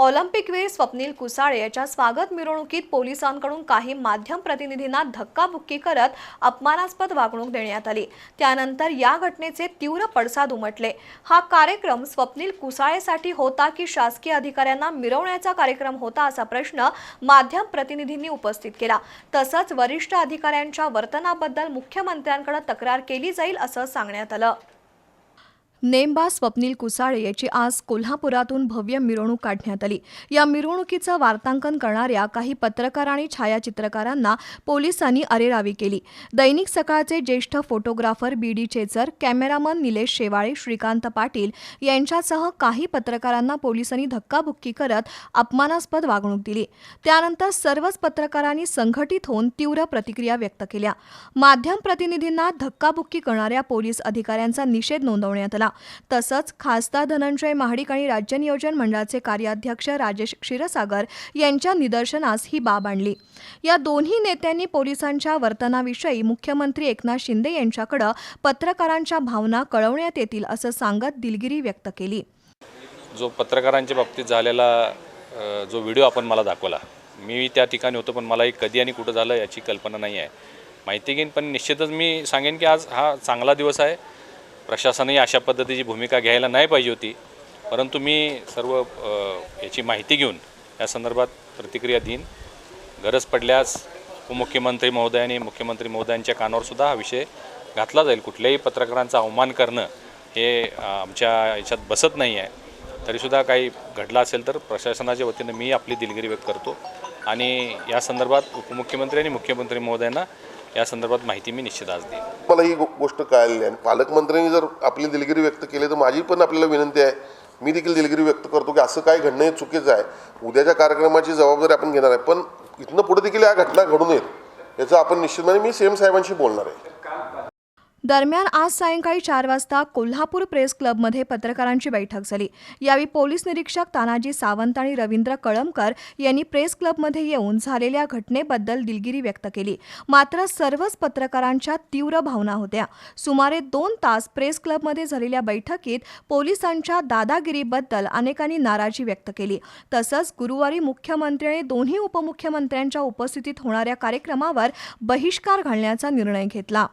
ऑलिम्पिकवीर स्वप्नील कुसाळे याच्या स्वागत मिरवणुकीत पोलिसांकडून काही माध्यम प्रतिनिधींना धक्काबुक्की करत अपमानास्पद वागणूक देण्यात आली. त्यानंतर या घटनेचे तीव्र पडसाद उमटले. हा कार्यक्रम स्वप्नील कुसाळेसाठी होता की शासकीय अधिकाऱ्यांना मिरवण्याचा कार्यक्रम होता असा प्रश्न माध्यम प्रतिनिधींनी उपस्थित केला. तसंच वरिष्ठ अधिकाऱ्यांच्या वर्तनाबद्दल मुख्यमंत्र्यांकडे तक्रार केली जाईल असं सांगण्यात आलं. नेमबा स्वप्नील कुसाळे याची आज कोल्हापुरातून भव्य मिरवणूक काढण्यात आली. या मिरवणुकीचं वार्तांकन करणाऱ्या काही पत्रकार आणि छायाचित्रकारांना पोलिसांनी अरेरावी केली. दैनिक सकाळचे ज्येष्ठ photographer B D Chechar cameraman Nilesh Shewale Shrikant Patil यांच्यासह काही पत्रकारांना पोलिसांनी धक्काबुक्की करत अपमानास्पद वागणूक दिली. त्यानंतर सर्वच पत्रकारांनी संघटित होऊन तीव्र प्रतिक्रिया व्यक्त केल्या. माध्यम प्रतिनिधींना धक्काबुक्की करणाऱ्या पोलीस अधिकाऱ्यांचा निषेध नोंदवण्यात आला. तसंच खासदार धनंजय महाडिक आणि राज्य नियोजन मंडळाचे कार्याध्यक्ष राजेश क्षीरसागर यांच्या निदर्शनास ही बाब आणली. या दोन्ही नेत्यांनी पोलिसांच्या वर्तनाविषयी मुख्यमंत्री एकनाथ शिंदे यांच्याकडे पत्रकारांच्या भावना कळवण्यात येतील असं सांगत दिलगिरी व्यक्त केली. जो पत्रकारांच्या बाबतीत झालेला जो व्हिडिओ आपण मला दाखवला मी त्या ठिकाणी होतो पण मलाही कधी आणि कुठं झालं याची कल्पना नाही आहे. माहिती घेईन पण निश्चितच मी सांगेन की आज हा चांगला दिवस आहे. प्रशासनही अशा पद्धतीची भूमिका घ्यायला नाही पाहिजे होती. परंतु मी सर्व याची माहिती घेऊन या संदर्भात प्रतिक्रिया देईन. गरज पडल्यास उपमुख्यमंत्री महोदय आणि मुख्यमंत्री महोदयांच्या कानावरसुद्धा हा विषय घातला जाईल. कुठल्याही पत्रकारांचा अवमान करणं हे आमच्या याच्यात बसत नाही आहे. तरीसुद्धा काही घडलं असेल तर प्रशासनाच्या वतीनं मी आपली दिलगिरी व्यक्त करतो. आणि या संदर्भात उपमुख्यमंत्री आणि मुख्यमंत्री महोदयांना या संदर्भात माहिती मी निश्चित आज देईन. मला ही गोष्ट कळालेली आहे. आणि पालकमंत्र्यांनी जर आपली दिलगिरी व्यक्त केली तर माझी पण आपल्याला विनंती आहे. मी देखील दिलगिरी व्यक्त करतो की असं काय घडणं हे चुकीचं आहे. उद्याच्या कार्यक्रमाची जबाबदारी आपण घेणार आहे. पण इथनं पुढे देखील या घटना घडू नयेत याचं आपण निश्चितपणे मी सीएम साहेबांशी बोलणार आहे. दरम्यान आज सायंकाळी चार वाजता कोल्हापूर प्रेस क्लबमध्ये पत्रकारांची बैठक झाली. यावेळी पोलीस निरीक्षक तानाजी सावंत आणि रवींद्र कळमकर यांनी प्रेस क्लबमध्ये येऊन झालेल्या घटनेबद्दल दिलगिरी व्यक्त केली. मात्र सर्वच पत्रकारांच्या तीव्र भावना होत्या. सुमारे दोन तास प्रेस क्लबमध्ये झालेल्या बैठकीत पोलिसांच्या दादागिरीबद्दल अनेकांनी नाराजी व्यक्त केली. तसंच गुरुवारी मुख्यमंत्री आणि दोन्ही उपमुख्यमंत्र्यांच्या उपस्थितीत होणाऱ्या कार्यक्रमावर बहिष्कार घालण्याचा निर्णय घेतला.